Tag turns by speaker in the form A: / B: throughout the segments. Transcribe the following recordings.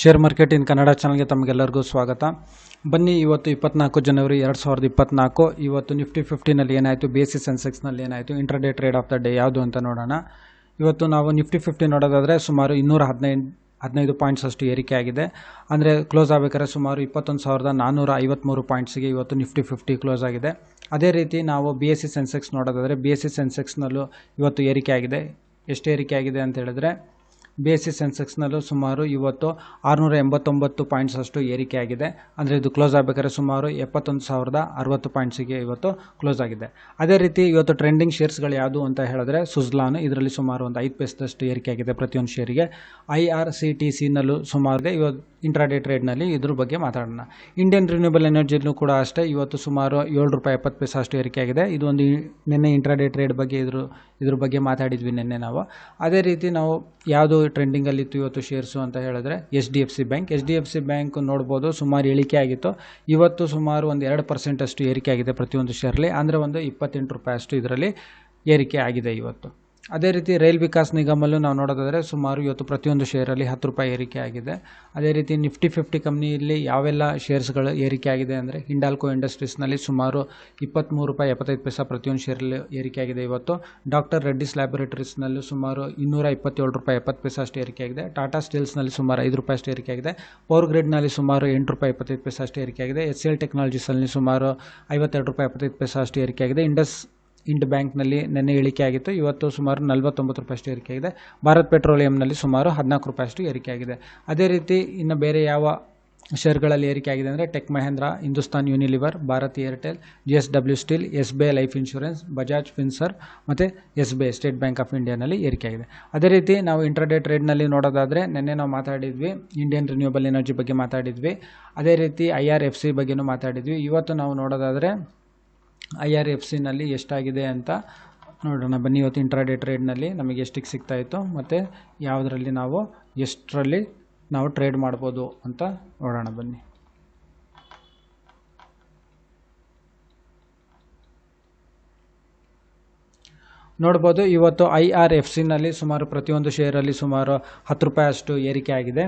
A: Share market in Kannada ಚಾನಲ್ಗೆ ತಮಗೆಲ್ಲರಿಗೂ ಸ್ವಾಗತ. ಬನ್ನಿ, ಇವತ್ತು ಇಪ್ಪತ್ನಾಲ್ಕು ಜನವರಿ ಎರಡು ಸಾವಿರದ ಇಪ್ಪತ್ನಾಲ್ಕು. ಇವತ್ತು ನಿಫ್ಟಿ ಫಿಫ್ಟಿನಲ್ಲಿ ಏನಾಯಿತು? ಬಿ ಸಿ ಸೆನ್ಸೆಕ್ಸ್ನಲ್ಲಿ ಏನಾಯಿತು? Intraday trade of the day ಯಾವುದು ಅಂತ ನೋಡೋಣ. ಇವತ್ತು ನಾವು ನಿಫ್ಟಿ ಫಿಫ್ಟಿ ನೋಡೋದಾದರೆ ಸುಮಾರು ಇನ್ನೂರ ಹದಿನೈದು ಹದಿನೈದು ಪಾಯಿಂಟ್ಸ್ ಅಷ್ಟು ಏರಿಕೆ ಆಗಿದೆ. ಅಂದರೆ ಕ್ಲೋಸ್ ಆಗಬೇಕಾದ್ರೆ ಸುಮಾರು ಇಪ್ಪತ್ತೊಂದು ಸಾವಿರದ ನಾನ್ನೂರ ಐವತ್ತ್ಮೂರು ಪಾಯಿಂಟ್ಸ್ಗೆ ಇವತ್ತು ನಿಫ್ಟಿ ಫಿಫ್ಟಿ ಕ್ಲೋಸ್ ಆಗಿದೆ. ಅದೇ ರೀತಿ ನಾವು ಬಿ ಎಸ್ ಸಿ ಸೆನ್ಸೆಕ್ಸ್ ನೋಡೋದಾದರೆ ಬಿ ಎಸ್ ಸಿ ಸೆನ್ಸೆಕ್ಸ್ನಲ್ಲೂ ಇವತ್ತು ಏರಿಕೆ ಆಗಿದೆ. ಎಷ್ಟು ಏರಿಕೆ ಆಗಿದೆ ಅಂತ ಹೇಳಿದ್ರೆ ಬಿ ಎಸ್ ಸಿ ಸೆನ್ಸೆಕ್ಸ್ನಲ್ಲೂ ಸುಮಾರು ಇವತ್ತು ಆರುನೂರ ಎಂಬತ್ತೊಂಬತ್ತು ಪಾಯಿಂಟ್ಸ್ ಅಷ್ಟು ಏರಿಕೆ ಆಗಿದೆ. ಅಂದರೆ ಇದು ಕ್ಲೋಸ್ ಆಗಬೇಕಾದ್ರೆ ಸುಮಾರು ಎಪ್ಪತ್ತೊಂದು ಸಾವಿರದ ಅರವತ್ತು ಪಾಯಿಂಟ್ಸಿಗೆ ಇವತ್ತು ಕ್ಲೋಸ್ ಆಗಿದೆ. ಅದೇ ರೀತಿ ಇವತ್ತು ಟ್ರೆಂಡಿಂಗ್ ಶೇರ್ಸ್ಗಳು ಯಾವುದು ಅಂತ ಹೇಳಿದ್ರೆ ಸುಜ್ಲಾನ್, ಇದರಲ್ಲಿ ಸುಮಾರು ಒಂದು ಐದು ಪೈಸದಷ್ಟು ಏರಿಕೆ ಆಗಿದೆ ಪ್ರತಿಯೊಂದು ಶೇರಿಗೆ. ಐ ಆರ್ ಸಿ ಟಿ ಸಿನಲ್ಲೂ ಸುಮಾರು ಇವತ್ತು ಇಂಟ್ರಾಡೇ ಟ್ರೇಡ್ನಲ್ಲಿ ಇದ್ರ ಬಗ್ಗೆ ಮಾತಾಡೋಣ. ಇಂಡಿಯನ್ ರಿನ್ಯೂಬಲ್ ಎನರ್ಜಿನೂ ಕೂಡ ಅಷ್ಟೇ, ಇವತ್ತು ಸುಮಾರು ಏಳು ರೂಪಾಯಿ ಎಪ್ಪತ್ತು ಪೈಸೆ ಅಷ್ಟು ಏರಿಕೆ ಆಗಿದೆ ಇದು ಒಂದು ನಿನ್ನೆ ಇಂಟ್ರಾಡೇ ಟ್ರೇಡ್ ಬಗ್ಗೆ ಇದ್ರ ಇದ್ರ ಬಗ್ಗೆ ಮಾತಾಡಿದ್ವಿ ನಿನ್ನೆ ನಾವು. ಅದೇ ರೀತಿ ನಾವು ಯಾವುದು ಟ್ರೆಂಡಿಂಗಲ್ಲಿತ್ತು ಇವತ್ತು ಶೇರ್ಸು ಅಂತ ಹೇಳಿದ್ರೆ H D F C bank H D F C bank ನೋಡ್ಬೋದು ಸುಮಾರು ಇಳಿಕೆ ಆಗಿತ್ತು. ಇವತ್ತು ಸುಮಾರು ಒಂದು ಎರಡು ಪರ್ಸೆಂಟ್ ಅಷ್ಟು ಏರಿಕೆ ಆಗಿದೆ ಪ್ರತಿಯೊಂದು ಶೇರ್ಲಿ ಅಂದರೆ ಒಂದು ಇಪ್ಪತ್ತೆಂಟು ರೂಪಾಯಿ ಅಷ್ಟು ಇದರಲ್ಲಿ ಏರಿಕೆ ಆಗಿದೆ ಇವತ್ತು. ಅದೇ ರೀತಿ ರೈಲ್ ವಿಕಾಸ್ ನಿಗಮಲ್ಲೂ ನಾವು ನೋಡೋದಾದರೆ ಸುಮಾರು ಇವತ್ತು ಪ್ರತಿಯೊಂದು ಶೇರಲ್ಲಿ ಹತ್ತು ರೂಪಾಯಿ ಏರಿಕೆ ಆಗಿದೆ. ಅದೇ ರೀತಿ ನಿಫ್ಟಿ ಫಿಫ್ಟಿ ಕಂಪ್ನಿಯಲ್ಲಿ ಯಾವೆಲ್ಲ ಶೇರ್ಸ್ಗಳು ಏರಿಕೆ ಆಗಿದೆ ಅಂದರೆ ಹಿಂಡಾಲ್ಕೋ ಇಂಡಸ್ಟ್ರೀಸ್ನಲ್ಲಿ ಸುಮಾರು ಇಪ್ಪತ್ತ್ಮೂರು ರೂಪಾಯಿ ಎಪ್ಪತ್ತೈದು ಪೈಸಾ ಪ್ರತಿಯೊಂದು ಶೇರಲ್ಲಿ ಏರಿಕೆ ಆಗಿದೆ ಇವತ್ತು. ಡಾಕ್ಟರ್ ರೆಡ್ಡಿಸ್ ಲ್ಯಾಬೊರೇಟರೀಸ್ನಲ್ಲೂ ಸುಮಾರು ಇನ್ನೂರ ಇಪ್ಪತ್ತೇಳು ರೂಪಾಯಿ ಎಪ್ಪತ್ತು ಪೈಸಾ ಅಷ್ಟು ಏರಿಕೆ ಆಗಿದೆ. ಟಾಟಾ ಸ್ಟೀಲ್ಸ್ನಲ್ಲಿ ಸುಮಾರು ಐದು ರೂಪಾಯಿ ಅಷ್ಟು ಏರಿಕೆ ಆಗಿದೆ. ಪವರ್ ಗ್ರಿಡ್ನಲ್ಲಿ ಸುಮಾರು ಎಂಟು ರೂಪಾಯಿ ಇಪ್ಪತ್ತೈದು ಪೈಸಾ ಅಷ್ಟು ಏರಿಕೆ ಆಗಿದೆ. ಎಸ್ ಎಲ್ ಟೆಕ್ನಾಲಜೀಸಲ್ಲಿ ಸುಮಾರು ಐವತ್ತೆರಡು ರೂಪಾಯಿ ಎಪ್ಪತ್ತೈದು ಪೈಸಾ ಅಷ್ಟು ಏರಿಕೆ ಆಗಿದೆ. ಇಂಡಸ್ ಇಂಡ್ ಬ್ಯಾಂಕ್ನಲ್ಲಿ ನೆನ್ನೆ ಇಳಿಕೆ ಆಗಿತ್ತು. ಇವತ್ತು ಸುಮಾರು ನಲವತ್ತೊಂಬತ್ತು ರೂಪಾಯಿಷ್ಟು ಏರಿಕೆ ಆಗಿದೆ. ಭಾರತ್ ಪೆಟ್ರೋಲಿಯಂನಲ್ಲಿ ಸುಮಾರು ಹದಿನಾಲ್ಕು ರೂಪಾಯಿಷ್ಟು ಏರಿಕೆಯಾಗಿದೆ ಅದೇ ರೀತಿ ಇನ್ನು ಬೇರೆ ಯಾವ ಶೇರ್ಗಳಲ್ಲಿ ಏರಿಕೆ ಆಗಿದೆ ಅಂದರೆ tech Mahindra, Hindustan Unilever, Bharat Airtel J S W steel S B I life insurance, Bajaj Finserv ಮತ್ತು S B I state bank of ಇಂಡಿಯಾನಲ್ಲಿ ಏರಿಕೆ ಆಗಿದೆ. ಅದೇ ರೀತಿ ನಾವು ಇಂಟರ್ಡೇ ಟ್ರೇಡ್ನಲ್ಲಿ ನೋಡೋದಾದರೆ ನಿನ್ನೆ ನಾವು ಮಾತಾಡಿದ್ವಿ, ಇಂಡಿಯನ್ ರಿನ್ಯೂಬಲ್ ಎನರ್ಜಿ ಬಗ್ಗೆ ಮಾತಾಡಿದ್ವಿ. ಅದೇ ರೀತಿ ಐ ಆರ್ ಎಫ್ ಸಿ ಬಗ್ಗೆನೂ ಮಾತಾಡಿದ್ವಿ. ಇವತ್ತು ನಾವು ನೋಡೋದಾದರೆ ಐ ಆರ್ ಎಫ್ ಸಿನಲ್ಲಿ ಎಷ್ಟಾಗಿದೆ ಅಂತ ನೋಡೋಣ. ಬನ್ನಿ, ಇವತ್ತು ಇಂಟ್ರಾಡೇ ಟ್ರೇಡ್ನಲ್ಲಿ ನಮಗೆ ಎಷ್ಟಿಗೆ ಸಿಗ್ತಾಯಿತ್ತು ಮತ್ತು ಯಾವುದರಲ್ಲಿ ನಾವು ಎಷ್ಟರಲ್ಲಿ ನಾವು ಟ್ರೇಡ್ ಮಾಡ್ಬೋದು ಅಂತ ನೋಡೋಣ ಬನ್ನಿ. ನೋಡ್ಬೋದು, ಇವತ್ತು ಐ ಆರ್ ಎಫ್ ಸಿನಲ್ಲಿ ಸುಮಾರು ಪ್ರತಿಯೊಂದು ಶೇರಲ್ಲಿ ಸುಮಾರು ಹತ್ತು ರೂಪಾಯಿ ಅಷ್ಟು ಏರಿಕೆ ಆಗಿದೆ.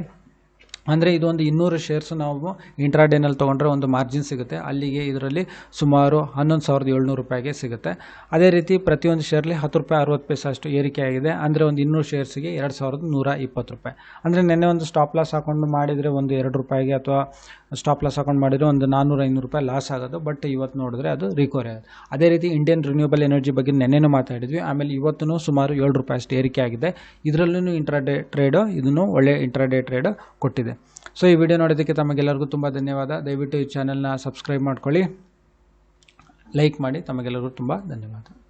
A: ಅಂದರೆ ಇದೊಂದು ಇನ್ನೂರು ಶೇರ್ಸ್ ನಾವು ಇಂಟ್ರಾಡೇನಲ್ಲಿ ತೊಗೊಂಡ್ರೆ ಒಂದು ಮಾರ್ಜಿನ್ ಸಿಗುತ್ತೆ. ಅಲ್ಲಿಗೆ ಇದರಲ್ಲಿ ಸುಮಾರು ಹನ್ನೊಂದು ಸಾವಿರದ ಏಳ್ನೂರು ರೂಪಾಯಿಗೆ ಸಿಗುತ್ತೆ. ಅದೇ ರೀತಿ ಪ್ರತಿಯೊಂದು ಶೇರ್ಲಿ ಹತ್ತು ರೂಪಾಯಿ, ಅರವತ್ತು ಪೈಸೆ ಅಷ್ಟು ಏರಿಕೆ ಆಗಿದೆ. ಅಂದರೆ ಒಂದು ಇನ್ನೂರು ಶೇರ್ಸ್ಗೆ ಎರಡು ಸಾವಿರದ ನೂರ ಇಪ್ಪತ್ತು ರೂಪಾಯಿ. ಅಂದರೆ ನೆನ್ನೆ ಒಂದು ಸ್ಟಾಪ್ ಲಾಸ್ ಹಾಕೊಂಡು ಮಾಡಿದರೆ ಒಂದು ಎರಡು ರೂಪಾಯಿಗೆ ಅಥವಾ ಸ್ಟಾಪ್ ಲಾಸ್ ಹಾಕೊಂಡು ಮಾಡಿದರೆ ಒಂದು ನಾನ್ನೂರ, ಐನೂರು ರೂಪಾಯಿ ಲಾಸ್ ಆಗೋದು. ಬಟ್ ಇವತ್ತು ನೋಡಿದ್ರೆ ಅದು ರಿಕವರಿ ಆಗುತ್ತೆ. ಅದೇ ರೀತಿ ಇಂಡಿಯನ್ ರಿನ್ಯೂಬಲ್ ಎನರ್ಜಿ ಬಗ್ಗೆ ನೆನ್ನೆನೂ ಮಾತಾಡಿದ್ವಿ. ಆಮೇಲೆ ಇವತ್ತು ಸುಮಾರು ಏಳು ರೂಪಾಯಿ ಅಷ್ಟು ಏರಿಕೆ ಆಗಿದೆ. ಇದರಲ್ಲೂ ಇಂಟ್ರಾಡೇ ಟ್ರೇಡು ಇದನ್ನು ಒಳ್ಳೆ ಇಂಟ್ರಾಡೇ ಟ್ರೇಡ್ ಕೊಟ್ಟಿದೆ. ಸೊ ಈ ವಿಡಿಯೋ ನೋಡೋದಕ್ಕೆ ತಮಗೆಲ್ಲರಿಗೂ ತುಂಬ ಧನ್ಯವಾದ. ದಯವಿಟ್ಟು ಈ ಚಾನಲ್ನ ಸಬ್ಸ್ಕ್ರೈಬ್ ಮಾಡ್ಕೊಳ್ಳಿ. ಲೈಕ್ ಮಾಡಿ. ತಮಗೆಲ್ಲರಿಗೂ ತುಂಬ ಧನ್ಯವಾದ.